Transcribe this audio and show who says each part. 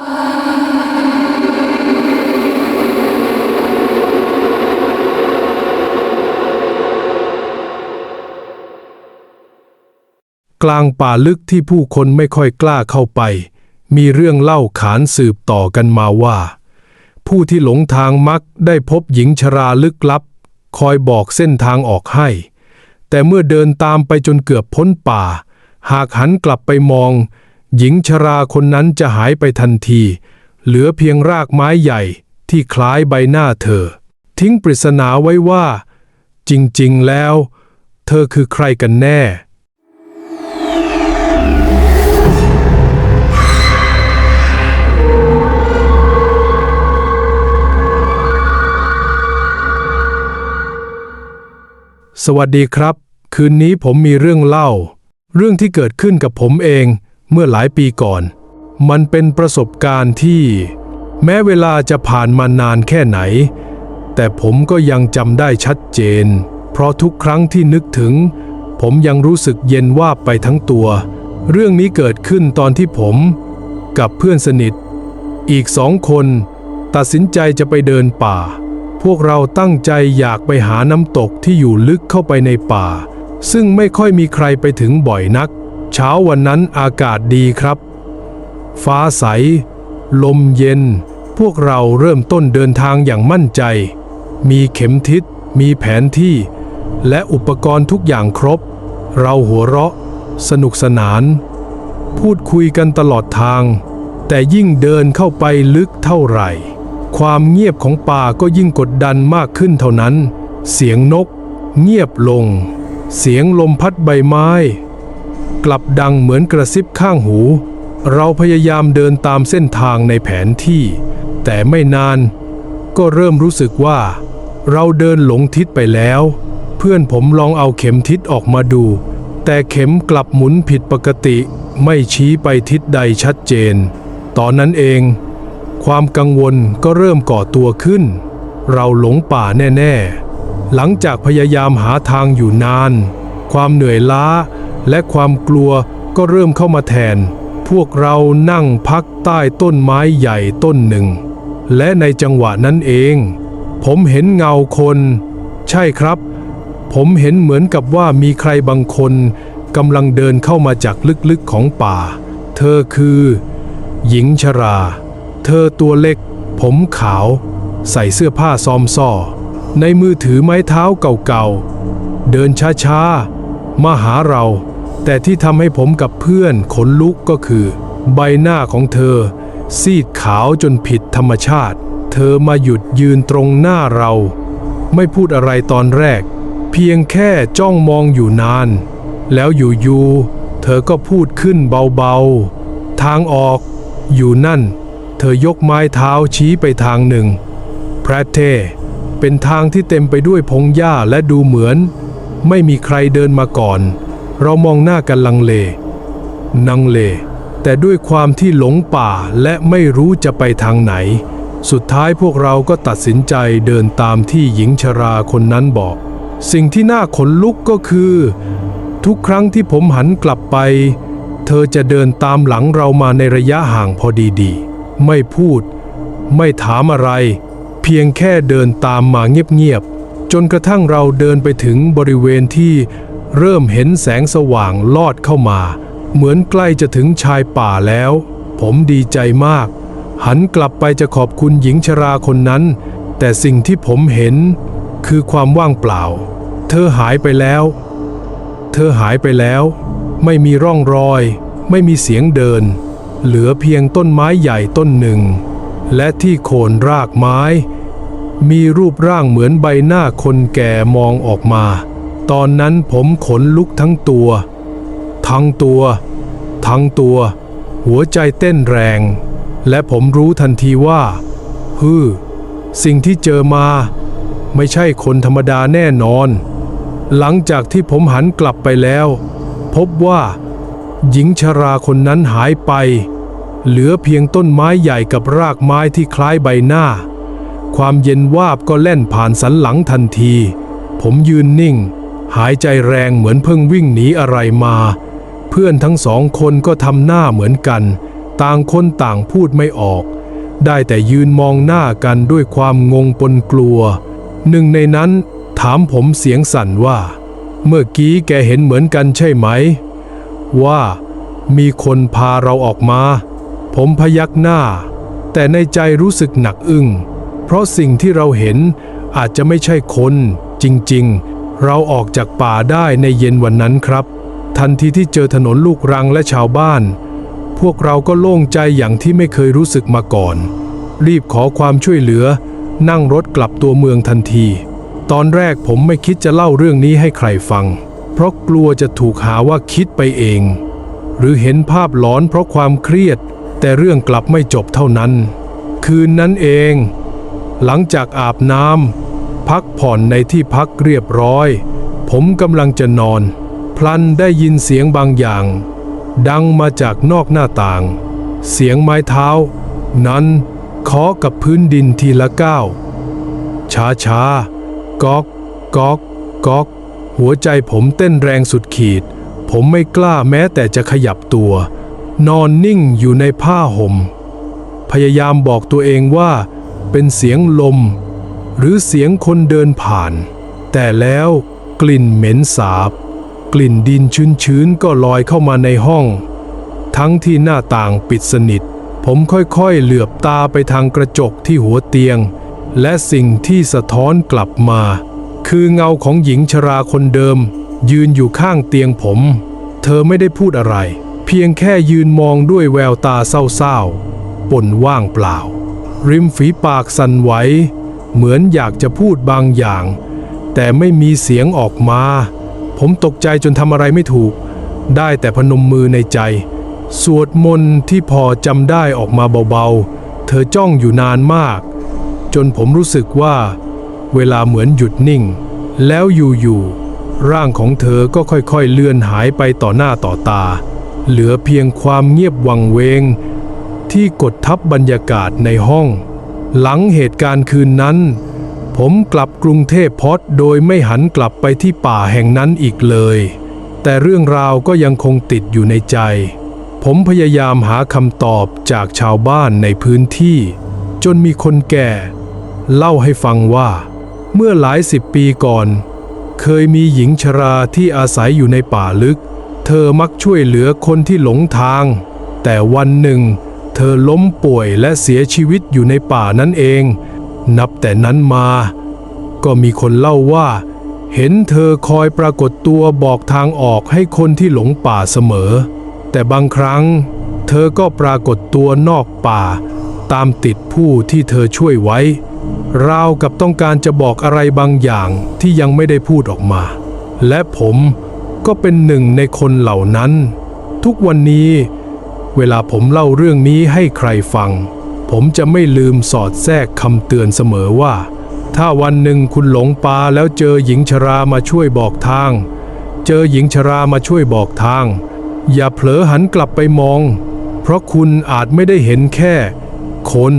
Speaker 1: กลางป่าลึกที่ผู้คนไม่ค่อยกล้าเข้าไป มีเรื่องเล่าขานสืบต่อกันมาว่า ผู้ที่หลงทางมักได้พบหญิงชราลึกลับ คอยบอกเส้นทางออกให้ แต่เมื่อเดินตามไปจนเกือบพ้นป่า หากหันกลับไปมอง หญิงชราคนนั้นจะหายไปทันที เหลือเพียงรากไม้ใหญ่ที่คล้ายใบหน้าเธอ ทิ้งปริศนาไว้ว่า จริงๆแล้ว เธอคือใครกันแน่ สวัสดีครับ คืนนี้ผมมีเรื่องเล่า เรื่องที่เกิดขึ้นกับผมเอง เมื่อหลายปีก่อน มันเป็นประสบการณ์ที่ แม้เวลาจะผ่านมานานแค่ไหน แต่ผมก็ยังจำได้ชัดเจน เพราะทุกครั้งที่นึกถึง ผมยังรู้สึกเย็นวาบไปทั้งตัว เรื่องนี้เกิดขึ้นตอนที่ผม กับเพื่อนสนิท อีกสองคน ตัดสินใจจะไปเดินป่า พวกเราตั้งใจอยากไปหาน้ำตกที่อยู่ลึกเข้าไปในป่า ซึ่งไม่ค่อยมีใครไปถึงบ่อยนัก เช้าวันนั้นอากาศดีครับ ฟ้าใส ลมเย็น พวกเราเริ่มต้นเดินทางอย่างมั่นใจ มีเข็มทิศ มีแผนที่ และอุปกรณ์ทุกอย่างครบ เราหัวเราะ สนุกสนาน พูดคุยกันตลอดทาง แต่ยิ่งเดินเข้าไปลึกเท่าไหร่ ความเงียบของป่าก็ยิ่งกดดันมากขึ้นเท่านั้น เสียงนก เงียบลง เสียงลมพัดใบไม้ กลับดังเหมือนกระซิบข้างหู เราพยายามเดินตามเส้นทางในแผนที่ แต่ไม่นาน ก็เริ่มรู้สึกว่า เราเดินหลงทิศไปแล้ว เพื่อนผมลองเอาเข็มทิศออกมาดู แต่เข็มกลับหมุนผิดปกติ ไม่ชี้ไปทิศใดชัดเจน ตอนนั้นเอง ความกังวลก็เริ่มก่อตัวขึ้น เราหลงป่าแน่ ๆ หลังจากพยายามหาทางอยู่นาน ความเหนื่อยล้า และความกลัวก็เริ่มเข้ามาแทน พวกเรานั่งพักใต้ต้นไม้ใหญ่ต้นหนึ่ง และในจังหวะนั้นเอง ผมเห็นเงาคน ใช่ครับ ผมเห็นเหมือนกับว่ามีใครบางคนกำลังเดินเข้ามาจากลึกๆของป่า เธอคือ หญิงชรา เธอตัวเล็ก ผมขาว ใส่เสื้อผ้าซอมซ่อ ในมือถือไม้เท้าเก่าๆ เดินช้าๆ มาหาเรา แต่ที่ทำให้ผมกับเพื่อนขนลุกก็คือ ใบหน้าของเธอ ซีดขาวจนผิดธรรมชาติ เธอมาหยุดยืนตรงหน้าเรา ไม่พูดอะไรตอนแรก เพียงแค่จ้องมองอยู่นาน แล้วอยู่ๆเธอก็พูดขึ้นเบาๆ ทางออก อยู่นั่น เธอยกไม้เท้าชี้ไปทางหนึ่งแพรเทเป็นทางที่เต็มไปด้วยพงหญ้าและดูเหมือน ไม่มีใครเดินมาก่อน เรามองหน้ากันลังเล นังเล แต่ด้วยความที่หลงป่าและไม่รู้จะไปทางไหน สุดท้ายพวกเราก็ตัดสินใจเดินตามที่หญิงชราคนนั้นบอก สิ่งที่น่าขนลุกก็คือ ทุกครั้งที่ผมหันกลับไป เธอจะเดินตามหลังเรามาในระยะห่างพอดีๆ ไม่พูด ไม่ถามอะไร เพียงแค่เดินตามมาเงียบๆจนกระทั่งเราเดินไปถึงบริเวณที่ เริ่มเห็นแสงสว่างลอดเข้ามา เหมือนใกล้จะถึงชายป่าแล้ว ผมดีใจมาก หันกลับไปจะขอบคุณหญิงชราคนนั้น แต่สิ่งที่ผมเห็น คือความว่างเปล่า เธอหายไปแล้ว เธอหายไปแล้ว ไม่มีร่องรอย ไม่มีเสียงเดิน เหลือเพียงต้นไม้ใหญ่ต้นหนึ่ง และที่โคนรากไม้ มีรูปร่างเหมือนใบหน้าคนแก่มองออกมา ตอนนั้นผมขนลุกทั้งตัว ทั้งตัว ทั้งตัว หัวใจเต้นแรง และผมรู้ทันทีว่าฮือสิ่งที่เจอมา ไม่ใช่คนธรรมดาแน่นอน หลังจากที่ผมหันกลับไปแล้ว พบว่า หญิงชราคนนั้นหายไป เหลือเพียงต้นไม้ใหญ่กับรากไม้ที่คล้ายใบหน้า ความเย็นวาบก็แล่นผ่านสันหลังทันที ผมยืนนิ่ง หายใจแรงเหมือนเพิ่งวิ่งหนีอะไรมา เพื่อนทั้งสองคนก็ทำหน้าเหมือนกัน ต่างคนต่างพูดไม่ออก ได้แต่ยืนมองหน้ากันด้วยความงงปนกลัว หนึ่งในนั้นถามผมเสียงสั่นว่า เมื่อกี้แกเห็นเหมือนกันใช่ไหม ว่ามีคนพาเราออกมา ผมพยักหน้า แต่ในใจรู้สึกหนักอึ้งเพราะสิ่งที่เราเห็นอาจจะไม่ใช่คนจริง ๆ เราออกจากป่าได้ในเย็นวันนั้นครับ ทันทีที่เจอถนนลูกรังและชาวบ้าน พวกเราก็โล่งใจอย่างที่ไม่เคยรู้สึกมาก่อน รีบขอความช่วยเหลือ นั่งรถกลับตัวเมืองทันที ตอนแรกผมไม่คิดจะเล่าเรื่องนี้ให้ใครฟัง เพราะกลัวจะถูกหาว่าคิดไปเอง หรือเห็นภาพหลอนเพราะความเครียด แต่เรื่องกลับไม่จบเท่านั้น คืนนั้นเอง หลังจากอาบน้ำ พักผ่อนในที่พักเรียบร้อย ผมกำลังจะนอน พลันได้ยินเสียงบางอย่าง ดังมาจากนอกหน้าต่าง เสียงไม้เท้า นั้นเคาะกับพื้นดินทีละก้าวช้าช้าก๊อกก๊อกก๊อก หัวใจผมเต้นแรงสุดขีด ผมไม่กล้าแม้แต่จะขยับตัว นอนนิ่งอยู่ในผ้าห่ม พยายามบอกตัวเองว่า เป็นเสียงลม หรือเสียงคนเดินผ่าน แต่แล้วกลิ่นเหม็นสาบ กลิ่นดินชื้นๆก็ลอยเข้ามาในห้อง ทั้งที่หน้าต่างปิดสนิท ผมค่อยๆเหลือบตาไปทางกระจกที่หัวเตียง และสิ่งที่สะท้อนกลับมา คือเงาของหญิงชราคนเดิม ยืนอยู่ข้างเตียงผม เธอไม่ได้พูดอะไร เพียงแค่ยืนมองด้วยแววตาเศร้าๆปนว่างเปล่า ริมฝีปากสั่นไหว เหมือนอยากจะพูดบางอย่าง แต่ไม่มีเสียงออกมา ผมตกใจจนทำอะไรไม่ถูก ได้แต่พนมมือในใจ สวดมนต์ที่พอจำได้ออกมาเบาๆ เธอจ้องอยู่นานมาก จนผมรู้สึกว่า เวลาเหมือนหยุดนิ่ง แล้วอยู่ๆร่างของเธอก็ค่อยๆเลือนหายไปต่อหน้าต่อตา เหลือเพียงความเงียบวังเวงที่กดทับบรรยากาศในห้อง หลังเหตุการณ์คืนนั้น ผมกลับกรุงเทพพอดโดยไม่หันกลับไปที่ป่าแห่งนั้นอีกเลย แต่เรื่องราวก็ยังคงติดอยู่ในใจ ผมพยายามหาคำตอบจากชาวบ้านในพื้นที่ จนมีคนแก่ เล่าให้ฟังว่า เมื่อหลายสิบปีก่อน เคยมีหญิงชราที่อาศัยอยู่ในป่าลึก เธอมักช่วยเหลือคนที่หลงทาง แต่วันหนึ่ง เธอล้มป่วยและเสียชีวิตอยู่ในป่านั่นเอง นับแต่นั้นมา ก็มีคนเล่าว่า เห็นเธอคอยปรากฏตัวบอกทางออกให้คนที่หลงป่าเสมอ แต่บางครั้ง เธอก็ปรากฏตัวนอกป่า ตามติดผู้ที่เธอช่วยไว้ ราวกับต้องการจะบอกอะไรบางอย่างที่ยังไม่ได้พูดออกมา และผมก็เป็นหนึ่งในคนเหล่านั้น ทุกวันนี้ เวลาผมเล่าเรื่องนี้ให้ใครฟัง ผมจะไม่ลืมสอดแทรกคำเตือนเสมอว่า ถ้าวันหนึ่งคุณหลงป่าแล้วเจอหญิงชรามาช่วยบอกทาง เจอหญิงชรามาช่วยบอกทาง อย่าเผลอหันกลับไปมอง เพราะคุณอาจไม่ได้เห็นแค่ คน